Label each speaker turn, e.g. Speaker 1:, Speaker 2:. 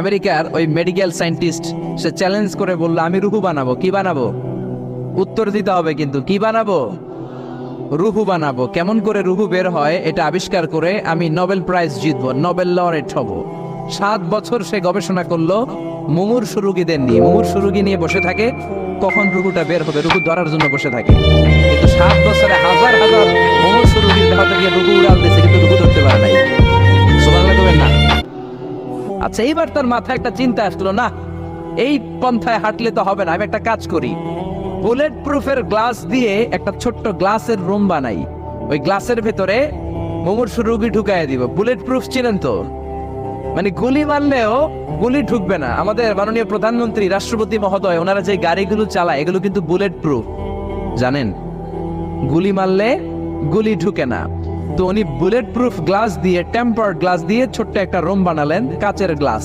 Speaker 1: আমেরিকার ওই medical scientist সে challenge করে বলল, আমি রুহু বানাবো, কি বানাবো? উত্তর দিতে হবে কিন্তু, কি বানাবো? রুহু বানাবো। কেমন করে রুহু বের হয়, এটা আবিষ্কার করে আমি নোবেল প্রাইজ জিতবো নোবেল লরেট হব। সাত বছর সে গবেষণা করল মুমুর সুরুগীদের নিয়ে মুমুর সুরুগী নিয়ে বসে থাকে, কখন রুহুটা বের হবে, রুহু ধরার জন্য বসে থাকে। আচ্ছা এইবার তার মাথায় একটা চিন্তা আসলো, না? এই পন্থায় হাঁটলে তো হবে না, আমি একটা কাজ করি। বুলেট প্রুফের গ্লাস দিয়ে একটা ছোট্ট গ্লাসের রুম বানাই। ওই গ্লাসের ভেতরে মুমূর্ষু রুগী ঢুকায় দিব। বুলেট প্রুফ চিনেন তো? মানে গুলি মারলেও গুলি ঢুকবে না। আমাদের মাননীয় প্রধানমন্ত্রী, রাষ্ট্রপতি মহোদয়, ওনারা যে গাড়িগুলো চালায়, এগুলো কিন্তু বুলেট প্রুফ জানেন? গুলি মারলে গুলি ঢুকে না। তো উনি বুলেট প্রুফ গ্লাস দিয়ে টেম্পার্ড গ্লাস দিয়ে ছোট্ট একটা রুম বানালেন, কাচের গ্লাস